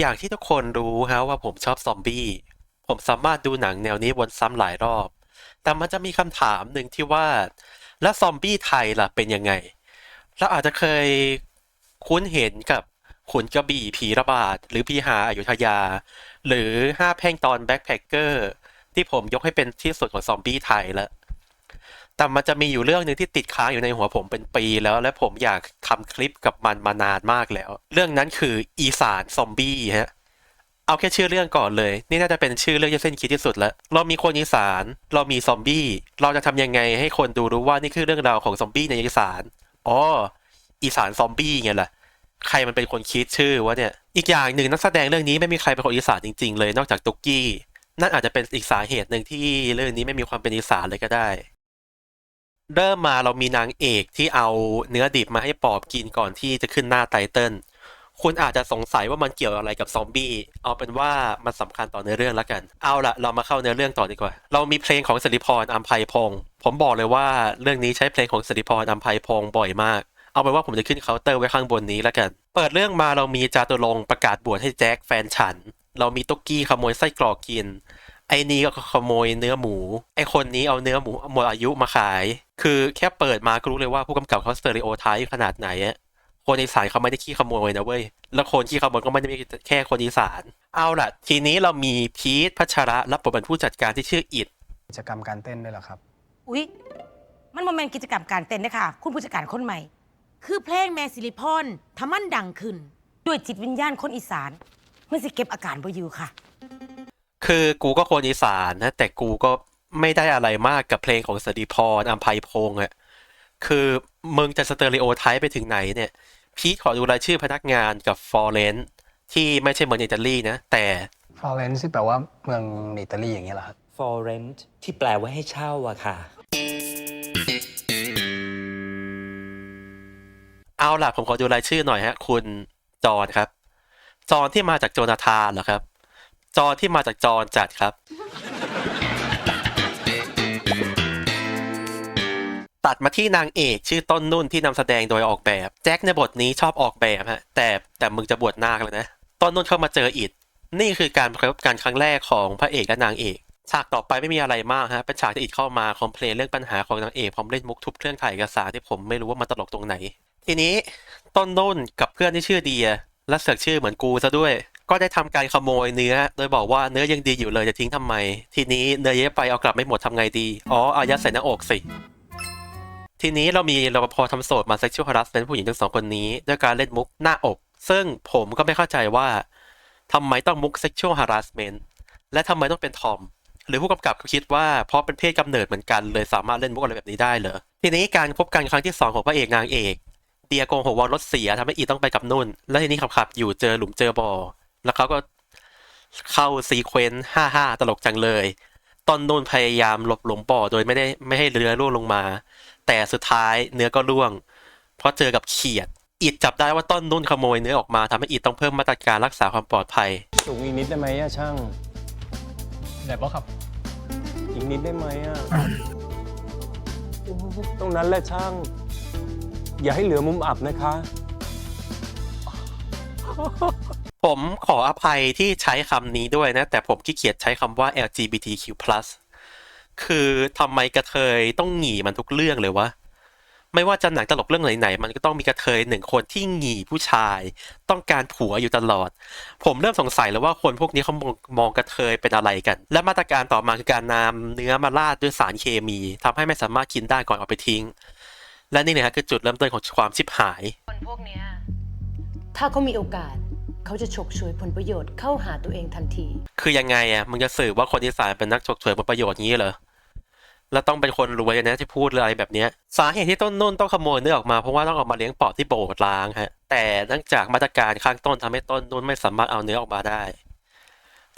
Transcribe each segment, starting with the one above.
อย่างที่ทุกคนรู้ฮะว่าผมชอบซอมบี้ ผมสามารถดูหนังแนวนี้วนซ้ำหลายรอบ แต่มันจะมีคำถามหนึ่งที่ว่า แล้วซอมบี้ไทยล่ะเป็นยังไง เราอาจจะเคยคุ้นเห็นกับขุนกระบี่ผีระบาด หรือพีหาอายุทยา หรือห้าแพ่งตอนแบ็คแพคเกอร์ที่ผมยกให้เป็นที่สุดของซอมบี้ไทยแล้ว แต่มันจะมีอยู่เรื่องหนึ่งที่ติดค้างอยู่ในหัวผมเป็นปีแล้ว และผมอยากทำคลิปกับมันมานานมากแล้ว เรื่องนั้นคืออีสานซอมบี้ฮะเอาแค่ชื่อเรื่องก่อนเลย นี่น่าจะเป็นชื่อเรื่องที่เส้นคิดที่สุดแล้ว เรามีคนอีสาน เรามีซอมบี้ เราจะทำยังไงให้คนดูรู้ว่านี่คือเรื่องราวของซอมบี้ในอีสานอ๋ออีสานซอมบี้ไงล่ะใครมันเป็นคนคิดชื่อวะเนี่ย อีกอย่างหนึ่งนักแสดงเรื่องนี้ไม่มีใครเป็นคนอีสานจริงๆเลย นอกจากตุ๊กกี้ นั่นอาจจะเป็นอีกสาเหตุหนึ่งที่เรื่องนี้ไม่มีความเป็นอีสานเลยก็ได้ เริ่มมาเรามีนางเอกที่เอาเนื้อดิบมาให้ปอบกินก่อนที่จะขึ้นหน้าไตเติ้ลคุณอาจจะสงสัยว่ามันเกี่ยวอะไรกับซอมบี้ เอาเป็นว่ามันสำคัญต่อเนื้อเรื่องแล้วกัน เอาละเรามาเข้าเนื้อเรื่องต่อดีกว่า เรามีเพลงของสิริพรอัมไพพงศ์ผมบอกเลยว่าเรื่องนี้ใช้เพลงของสิริพรอัมไพพงศ์บ่อยมาก เอาเป็นว่าผมจะขึ้นเคาน์เตอร์ไว้ข้างบนนี้แล้วกัน เปิดเรื่องมาเรามีจาตุรงประกาศบวชให้แจ็คแฟนฉัน เรามีตุ๊กกี้ขโมยไส้กรอกกิน ไอ้นี่ก็ขโมยเนื้อหมู ไอ้คนนี้เอาเนื้อหมูหมดอายุมาขาย คือแค่เปิดมาก็รู้เลยว่าผู้กำกับเขาสเตอริโอไทป์ขนาดไหนอะคนอีสานเขาไม่ได้ขี้ขโมยนะเว้ย แล้วคนขี้ขโมยก็ไม่ได้มีแค่คนอีสาน เอาล่ะ ทีนี้เรามีพีทพัชระรับบทเป็นผู้จัดการที่ชื่ออิดกิจกรรมการเต้นด้วยเหรอครับ อุ๊ย มันโมเมนต์กิจกรรมการเต้นนะคะคุณผู้จัดการคนใหม่ คือเพลงแม่สิริพรทำมันดังขึ้น ด้วยจิตวิญญาณคนอีสาน มันสิเก็บอาการบ่อยู่ค่ะ คือกูก็คนอีสานนะ แต่กูก็ไม่ได้อะไรมากกับเพลงของสติพรอัมไพพงษ์อะคือมึงจะสเตอริโอไทป์ไปถึงไหนเนี่ย พีทขอดูรายชื่อพนักงานกับฟอร์เรนที่ไม่ใช่เมืองอิตาลีนะ แต่ฟลอเรนซ์ที่แปลว่าเมืองอิตาลีอย่างเงี้ยเหรอครับ for rent ที่แปลว่าให้เช่าอะค่ะ เอาล่ะผมขอดูรายชื่อหน่อยฮะ คุณจอห์นครับ จอห์นที่มาจากโจนาธานเหรอครับ จอที่มาจากจอจัดครับ ตัดมาที่นางเอกชื่อต้นนุ่นที่นำแสดงโดยออกแบบ แจ็คในบทนี้ชอบออกแบบฮะแต่แต่มึงจะบวชนาคเลยนะ ต้นนุ่นเข้ามาเจออิดนี่คือการพบกันครั้งแรกของพระเอกและนางเอกฉากต่อไปไม่มีอะไรมากฮะเป็นฉากที่อิดเข้ามาคอมเพลนเรื่องปัญหาของนางเอกพร้อมเล่นมุกทุบเครื่องถ่ายเอกสารที่ผมไม่รู้ว่ามันตลกตรงไหน ทีนี้ต้นนุ่นกับเพื่อนที่ชื่อเดียและเสือกชื่อเหมือนกูซะด้วย ก็ได้ทำการขโมยเนื้อ โดยบอกว่าเนื้อยังดีอยู่เลยจะทิ้งทำไม ทีนี้เนื้อเยอะไปเอากลับไม่หมดทำไงดี อ๋อเอายัดใส่หน้าอกสิ ทีนี้เรามีรปภทำโสดมา sexual harassment ผู้หญิงทั้งสองคนนี้ ด้วยการเล่นมุกหน้าอก ซึ่งผมก็ไม่เข้าใจว่าทำไมต้องมุก sexual harassment และทำไมต้องเป็นทอมหรือผู้กำกับเขาคิดว่าเพราะเป็นเพศกำเนิดเหมือนกันเลยสามารถเล่นมุกอะไรแบบนี้ได้เหรอทีนี้การพบกันครั้งที่สองของพระเอกนางเอกเดียโกงหกวอลรถเสียทำให้อีต้องไปกับนุ่น แล้วทีนี้ขับขับอยู่เจอหลุมเจอบ่อ แล้วเขาก็เข้าซีเควนต์ห้าห้าตลกจังเลย ตอนนุ่นพยายามหลบหลุมบ่อโดยไม่ได้ไม่ให้เรือร่วงลงมา แต่สุดท้ายเนื้อก็ร่วง เพราะเจอกับเขียด อิดจับได้ว่าต้นนุ่นขโมยเนื้อออกมาทำให้อิดต้องเพิ่มมาตรการรักษาความปลอดภัย สูงอีกนิดได้ไหมอะช่าง ได้ปะครับ อีกนิดได้ไหมอะตรงนั้นแหละช่าง อย่าให้เหลือมุมอับนะคะ ผมขออภัยที่ใช้คำนี้ด้วยนะ แต่ผมขี้เกียจใช้คำว่า LGBTQ+ คือทำไมกระเทยต้องหงีมันทุกเรื่องเลยวะ ไม่ว่าจะหนังตลกเรื่องไหนๆ มันก็ต้องมีกระเทยหนึ่งคนที่หงีผู้ชาย ต้องการผัวอยู่ตลอด ผมเริ่มสงสัยแล้วว่าคนพวกนี้เขามองมองกระเทยเป็นอะไรกัน และมาตรการต่อมาคือการนำเนื้อมาราดด้วยสารเคมีทำให้ไม่สามารถกินได้ก่อนเอาไปทิ้ง และนี่นะฮะคือจุดเริ่มต้นของความชิบหาย คนพวกเนี้ยถ้าเขามีโอกาส เขาจะฉกฉวยผลประโยชน์เข้าหาตัวเองทันที คือยังไงอะมึงจะสื่อว่าคนอีสานเป็นนักฉกฉวยผลประโยชน์งี้เหรอแล้วต้องเป็นคนรวยนะที่พูดอะไรแบบนี้สาเหตุที่ต้นนุ่นต้องขโมยเนื้อออกมาเพราะว่าต้องออกมาเลี้ยงปอบที่โบสถ์ล้างฮะแต่เนื่องจากมาตรการข้างต้นทำให้ต้นนุ่นไม่สามารถเอาเนื้อออกมาได้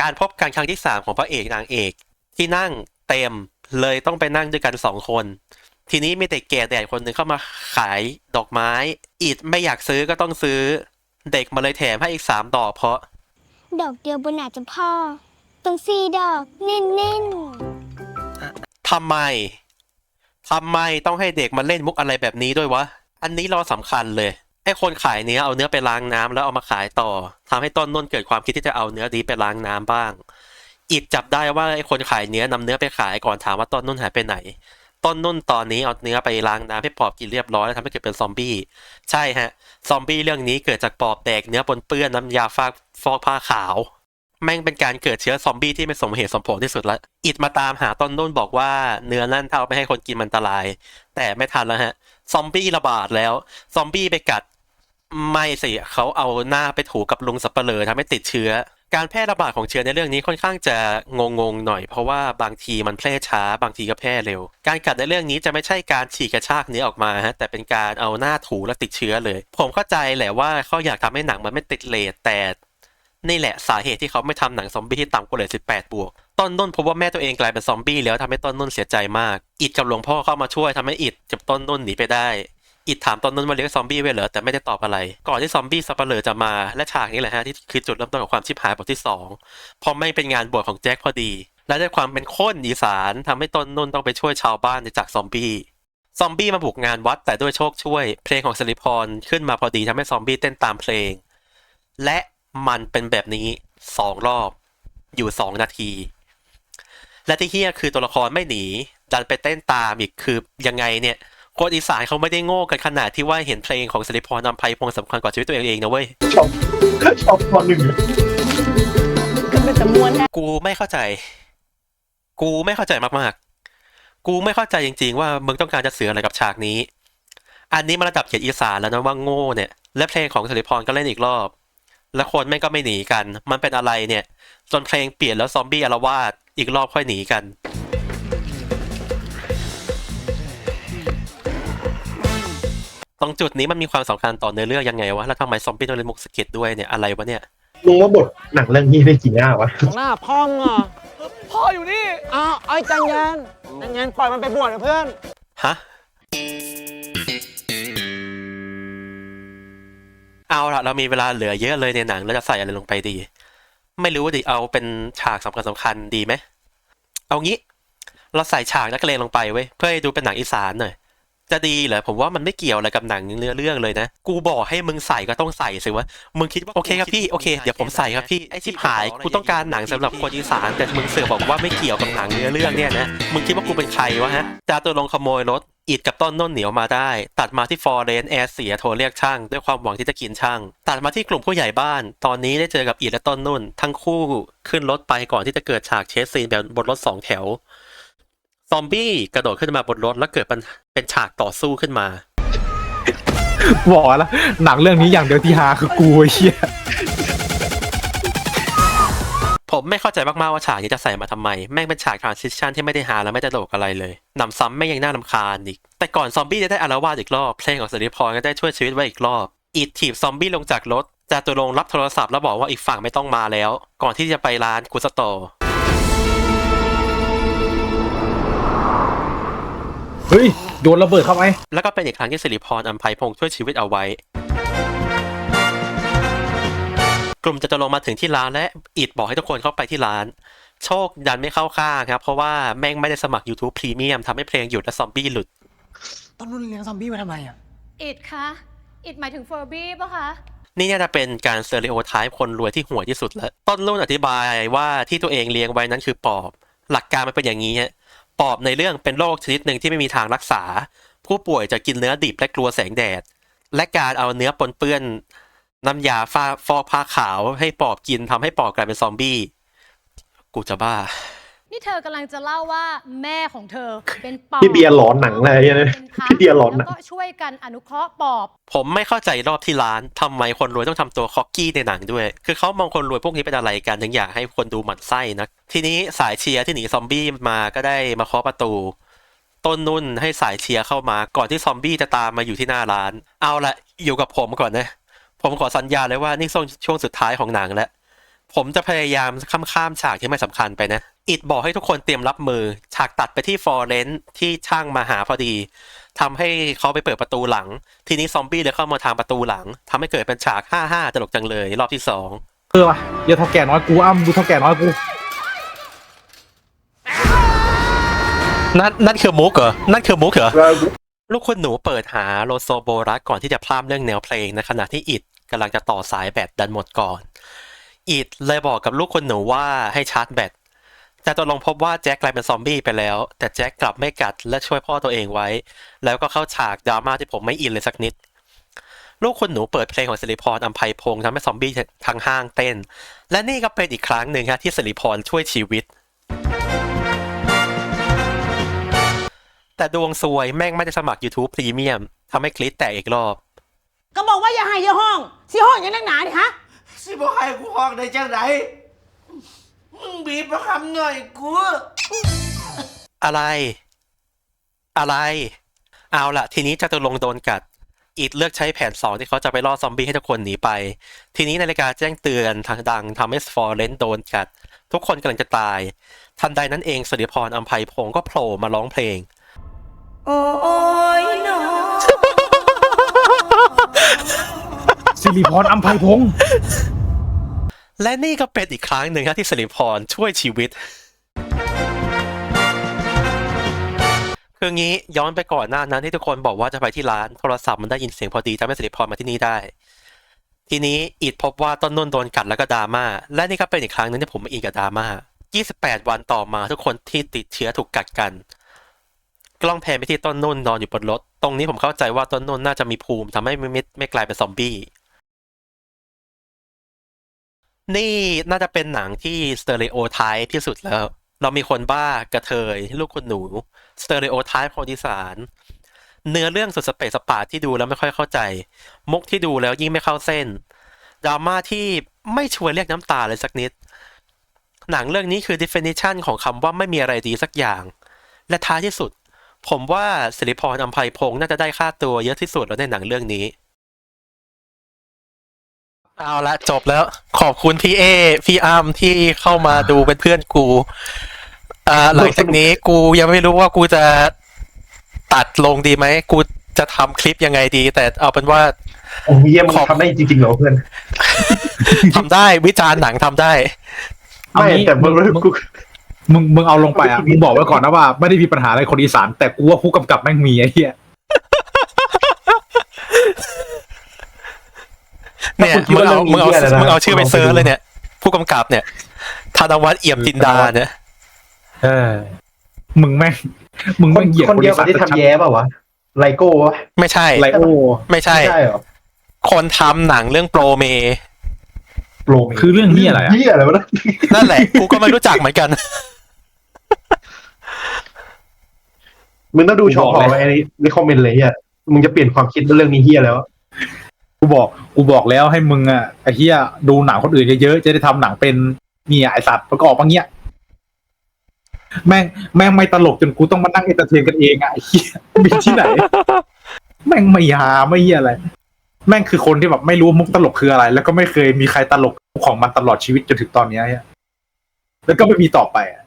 การพบกันครั้งที่สามของพระเอกนางเอก ที่นั่งเต็มเลยต้องไปนั่งด้วยกันสองคน ทีนี้มีเด็กแก่แดดคนหนึ่งเข้ามาขายดอกไม้อิดไม่อยากซื้อก็ต้องซื้อ เด็กมาเลยแถมให้อีกสามดอกเพราะ ดอกเดียวบนอาจจะพ่อต้องสี่ดอกเน้นๆทำไม ทำไมต้องให้เด็กมาเล่นมุกอะไรแบบนี้ด้วยวะ อันนี้เราสำคัญเลยไอ้คนขายเนื้อเอาเนื้อไปล้างน้ำแล้วเอามาขายต่อทำให้ต้นนุ่นเกิดความคิดที่จะเอาเนื้อดีไปล้างน้ำบ้าง อิดจับได้ว่าไอ้คนขายเนื้อนำเนื้อไปขายก่อนถามว่าต้นนุ่นหายไปไหน ต้นนุ่นตอนนี้เอาเนื้อไปล้างน้ำให้ปอบกินเรียบร้อยแล้วทำให้เกิดเป็นซอมบี้ใช่ฮะ ซอมบี้เรื่องนี้เกิดจากปอบแดกเนื้อปนเปื้อนน้ำยาฟากฟอกผ้าขาว แม่งเป็นการเกิดเชื้อซอมบี้ที่ไม่สมเหตุสมผลที่สุดละอิดมาตามหาต้นนุ่นบอกว่าเนื้อนั่นถ้าเอาไปให้คนกินมันอันตราย แต่ไม่ทันแล้วฮะ ซอมบี้ระบาดแล้ว ซอมบี้ไปกัดไม่สิเขาเอาหน้าไปถูกับลุงสับเปลือทำให้ติดเชื้อ การแพร่ระบาดของเชื้อในเรื่องนี้ค่อนข้างจะงงๆหน่อย เพราะว่าบางทีมันแพร่ช้าบางทีก็แพร่เร็ว การกัดในเรื่องนี้จะไม่ใช่การฉีกกระชากเนื้อออกมาฮะแต่เป็นการเอาหน้าถูแล้วติดเชื้อเลย ผมเข้าใจแหละว่าเขาอยากทำให้หนังมันไม่ติดเลทแต่นี่แหละสาเหตุที่เขาไม่ทำหนังซอมบี้ที่ต่ำกว่าเลท18 บวก ต้นนุ่นพบว่าแม่ตัวเองกลายเป็นซอมบี้แล้วทำให้ต้นนุ่นเสียใจมาก อิดกับหลวงพ่อเข้ามาช่วยทำให้อิดกับต้นนุ่นหนีไปได้ อิดถามต้นนุ่นว่าเลี้ยงซอมบี้ไว้เหรอแต่ไม่ได้ตอบอะไร ก่อนที่ซอมบี้สับเปลือจะมาและฉากนี้แหละฮะที่คือจุดเริ่มต้นของความชิบหายบทที่สองพราะไม่เป็นงานบวชของแจ็คพอดี และด้วยความเป็นคนอีสานทำให้ต้นนุ่นต้องไปช่วยชาวบ้านจากซอมบี้ซอมบี้มาบุกงานวัดแต่ด้วยโชคช่วย เพลงของสิริพรขึ้นมาพอดีทำให้ซอมบี้เต้นตามเพลง และมันเป็นแบบนี้สองรอบ อยู่สองนาที และที่เฮียคือตัวละครไม่หนีดันไปเต้นตามอีกคือยังไงเนี่ย คนอีสานเขาไม่ได้โง่กันขนาดที่ว่าเห็นเพลงของสิริพรนำไพพงศ์สำคัญกว่าชีวิตตัวเองเองนะเว้ย ชอบชอบตอนหนึ่งก็เป็นจำนวนได้กูไม่เข้าใจ กูไม่เข้าใจมากๆ กูไม่เข้าใจจริง ๆ ว่ามึงต้องการจะสื่ออะไรกับฉากนี้ อันนี้มันระดับเกียรติอีสานแล้วนะว่าโง่เนี่ย และเพลงของสิริพรก็เล่นอีกรอบ และคนแม่งก็ไม่หนีกัน มันเป็นอะไรเนี่ย จนเพลงเปลี่ยนแล้วซอมบี้อารวาสอีกรอบค่อยหนีกัน ตรงจุดนี้มันมีความสำคัญต่อเนื้อเรื่องยังไงวะ แล้วทำไมซอมบี้ต้องเล่นมุกสะกิดด้วยเนี่ย อะไรวะเนี่ย มึงว่าบทหนังเรื่องนี้ได้กี่หน้าวะ หน้าพ่อมึงอะพ่ออยู่นี่อ้าวไอ้จังยานจังยานปล่อยมันไปบวชนะเพื่อน ฮะ เอาละเรามีเวลาเหลือเยอะเลยในหนังเราจะใส่อะไรลงไปดี ไม่รู้ดิเอาเป็นฉากสำคัญสำคัญดีไหม เอางี้ เราใส่ฉากนักเลงลงไปเว้ยเพื่อให้ดูเป็นหนังอีสานหน่อย จะดีเหรอผมว่ามันไม่เกี่ยวอะไรกับหนังเนื้อเรื่องเลยนะ กูบอกให้มึงใส่ก็ต้องใส่สิวะมึงคิดว่าโอเคครับพี่โอเคเดี๋ยวผมใส่ครับพี่ไอ้ชิบหายกูต้องการหนังสำหรับคนอีสานแต่มึงเสือกบอกว่าไม่เกี่ยวกับหนังเนื้อเรื่องเนี่ยนะมึงคิดว่ากูเป็นใครวะฮะจาตัวลงขโมยรถอิดกับต้นน้นเหนียวมาได้ ตัดมาที่ฟอร์เรนแอร์เสียโทรเรียกช่าง ด้วยความหวังที่จะกินช่าง ตัดมาที่กลุ่มผู้ใหญ่บ้าน ตอนนี้ได้เจอกับอิดและต้นนุ่น ทั้งคู่ขึ้นรถไปก่อนที่จะเกิดฉากเชสซีนแบบบนรถสองแถว ซอมบี้กระโดดขึ้นมาบนรถแล้วเกิดเป็นเป็นฉากต่อสู้ขึ้นมา บอกแล้วหนังเรื่องนี้อย่างเดียวที่ฮาคือกูไอ้เหี้ยผมไม่เข้าใจมากๆว่าฉากนี้จะใส่มาทำไม แม่งเป็นฉากทรานซิชันที่ไม่ได้หาและไม่ได้ตลกอะไรเลยหนำซ้ำแม่งยังน่ารำคาญอีก แต่ก่อนซอมบี้จะได้อารวาสอีกรอบ เพลงของสิริพรก็ได้ช่วยชีวิตไว้อีกรอบ อีดถีบซอมบี้ลงจากรถจาตุรงค์รับโทรศัพท์แล้วบอกว่าอีกฝั่งไม่ต้องมาแล้ว ก่อนที่จะไปร้านกุสโต เฮ้ย โดนระเบิดเข้าไป แล้วก็เป็นอีกครั้งที่สิริพรอัมภัยพงศ์ช่วยชีวิตเอาไว้ กลุ่มจะจะลงค์มาถึงที่ร้านและอิดบอกให้ทุกคนเข้าไปที่ร้าน โชคดันไม่เข้าข้างครับ เพราะว่าแม่งไม่ได้สมัคร YouTube Premium ทำให้เพลงหยุดและซอมบี้หลุดต้นนุ่นเลี้ยงซอมบี้มาทำไมอะ อิดคะอิดหมายถึงเฟอร์บี้ปะคะ นี่น่าจะเป็นการเซอริโอไทป์คนรวยที่ห่วยที่สุดแล้ว ต้นรุ่นอธิบายว่าที่ตัวเองเลี้ยงไว้นั้นคือปอบ หลักการมันเป็นอย่างนี้ฮะ ปอบในเรื่องเป็นโรคชนิดหนึ่งที่ไม่มีทางรักษา ผู้ป่วยจะกินเนื้อดิบและกลัวแสงแดด และการเอาเนื้อปนเปื้อนน้ำยาฟาฟอกผ้าขาวให้ปอบกินทำให้ปอบกลายเป็นซอมบี้ กูจะบ้า นี่เธอกำลังจะเล่าว่าแม่ของเธอเป็นปอบพี่เบียร์หลอนหนังเลยเนี่ยเป็นพระพี่เบียร์หลอนหนัแล้งวก็ช่วยกันอนุเคราะห์ปอบ ผมไม่เข้าใจรอบที่ร้านทำไมคนรวยต้องทำตัวคอกกี้ในหนังด้วย คือเขามองคนรวยพวกนี้เป็นอะไรกันถึงอยากให้คนดูหมั่นไส้นะ ทีนี้สายเชียร์ที่หนีซอมบี้มาก็ได้มาเคาะประตู ต้นนุ่นให้สายเชียร์เข้ามาก่อนที่ซอมบี้จะตามมาอยู่ที่หน้าร้าน เอาละอยู่กับผมก่อนนะ ผมขอสัญญาเลยว่านี่ช่วงช่วงสุดท้ายของหนังแล้ว ผมจะพยายามข้ามข้ามฉากที่ไม่สำคัญไปนะ อิดบอกให้ทุกคนเตรียมรับมือ ฉากตัดไปที่ฟอร์เรนที่ช่างมาหาพอดีทำให้เขาไปเปิดประตูหลัง ทีนี้ซอมบี้เลยเข้ามาทางประตูหลังทำให้เกิดเป็นฉาก 5-5 ตลกจังเลยรอบที่สองเออว่ะอย่าเท่าแก่น้อยกูอ้ำดูเท่าแก่น้อยกูนั่นนั่นคือมุกเหรอ นั่นคือมุกเหรอ ลูกคุณหนูเปิดหาโลโซโบรัสก่อนที่จะพลาดเรื่องแนวเพลงในขณะที่อิดกำลังจะต่อสายแบตดันหมดก่อน อิดเลยบอกกับลูกคุณหนูว่าให้ชาร์จแบต แต่ตกลงพบว่าแจ็คกลายเป็นซอมบี้ไปแล้ว แต่แจ็คกลับไม่กัดและช่วยพ่อตัวเองไว้ แล้วก็เข้าฉากดราม่าที่ผมไม่อินเลยสักนิด ลูกคุณหนูเปิดเพลงของสิริพรอัมไพพงษ์ทำให้ซอมบี้ทางห้างเต้น และนี่ก็เป็นอีกครั้งหนึ่งฮะที่สิริพรช่วยชีวิต แต่ดวงซวยแม่งไม่ได้สมัคร YouTube Premium ทำให้คลิปแตกอีกรอบ ก็บอกว่าอย่าให้อย่าห้องสิห้องอย่างนักหนาดิคะ สิบอกให้กูห้องได้จังไหนมึงบีบประคำหน่อยกูอะไร อะไร เอาละทีนี้จตุรงค์โดนกัด อีดเลือกใช้แผนสองที่เขาจะไปล่อซอมบี้ให้ทุกคนหนีไป ทีนี้นาฬิกาแจ้งเตือนทางดังทำให้ฟอร์เรนโดนกัด ทุกคนกำลังจะตาย ทันใดนั้นเองสิริพรอัมไพพงศ์ก็โผล่มาร้องเพลง สิริพรอัมไพพงศ์และนี่ก็เป็นอีกครั้งหนึ่งครับที่สิริพรช่วยชีวิต คืองี้ย้อนไปก่อนหน้านั้นที่ทุกคนบอกว่าจะไปที่ร้านโทรศัพท์มันได้ยินเสียงพอดีทำให้สิริพรมาที่นี่ได้ ทีนี้อิดพบว่าต้นนุ่นโดนกัดแล้วก็ดราม่าและนี่ก็เป็นอีกครั้งหนึ่งที่ผมมาอินกับดราม่า28 วันต่อมาทุกคนที่ติดเชื้อถูกกัดกัน กล้องแพนไปที่ต้นนุ่นนอนอยู่บนรถ ตรงนี้ผมเข้าใจว่าต้นนุ่นน่าจะมีภูมิทำให้ไม่ไม่กลายเป็นซอมบี้ นี่น่าจะเป็นหนังที่สเตอริโอไทป์ที่สุดแล้ว เรามีคนบ้ากระเทย ลูกคนหนูสเตอริโอไทป์คนอีสานเนื้อเรื่องสุดสเปซสปาที่ดูแล้วไม่ค่อยเข้าใจ มุกที่ดูแล้วยิ่งไม่เข้าเส้นดราม่าที่ไม่ชวนเรียกน้ำตาเลยสักนิด หนังเรื่องนี้คือ definition ของคำว่าไม่มีอะไรดีสักอย่าง และท้ายที่สุด ผมว่าสิริพรอัมไพพงศ์น่าจะได้ค่าตัวเยอะที่สุดแล้วในหนังเรื่องนี้ เอาละจบแล้ว ขอบคุณพี่เอ พี่อาร์มที่เข้ามาดูเป็นเพื่อนกูอ่าหลังจากนี้กูยังไม่รู้ว่ากูจะตัดลงดีไหม กูจะทำคลิปยังไงดี แต่เอาเป็นว่าโอ้เยี่ยมงทำได้จริงๆเหรอเพื่อนทำได้วิจารณ์หนังทำได้เอาไม่งี้แต่มึงมึงกูมึงมึงเอาลงไปอะมึงบอกไว้ก่อนนะว่าไม่ได้มีปัญหาอะไรคนอีสานแต่กูว่าผู้กำกับแม่งมีไอ้เหี้ย เนี่ยถ้าคุณคิดมึงว่าเอาเรื่องนี้มึงเอาเหี้ยอะไรนะมึงเอาชื่อไปลองไปเซิร์ชดูเลยเนี่ย ผู้กำกับเนี่ยธนวัฒน์เอี่ยมจินดาเนี่ยเออมึงแม่งมึงคแม่นงเหยียดคนเดียวกับที่ชัทำแย้เปล่าวะไลโก้วะไม่ใช่ไลโอไม่ใช่ไม่ใช่เหรอคนทำหนังเรื่องโปรเมโปรเมคือเรื่องนี้อะไรอะเหี้ยอะไรวะนะนั่นแหละกูก็ไม่รู้จักเหมือนกันมึงต้องดูช่องของไอ้ในคอมเมนต์เลยเฮียมึงจะเปลี่ยนความคิดเรื่องนี้เฮียแล้ว กูบอกกูบอกแล้วให้มึงอะไอ้เหี้ยดูหนังคนอื่นเยอะๆจะได้ทำหนังเป็นเนี่ยไอสัตว์ประกอบมาเงี้ยแม่งแม่งไม่ตลกจนกูต้องมานั่งเอนเตอร์เทนกันเองอะไอ้เหี้ยมีที่ไหน แม่งไม่ฮาไม่เหี้ยอะไร แม่งคือคนที่แบบไม่รู้มุกตลกคืออะไร แล้วก็ไม่เคยมีใครตลกของมันตลอดชีวิตจนถึงตอนเนี้ยแล้วก็ไม่มีต่อไปอะ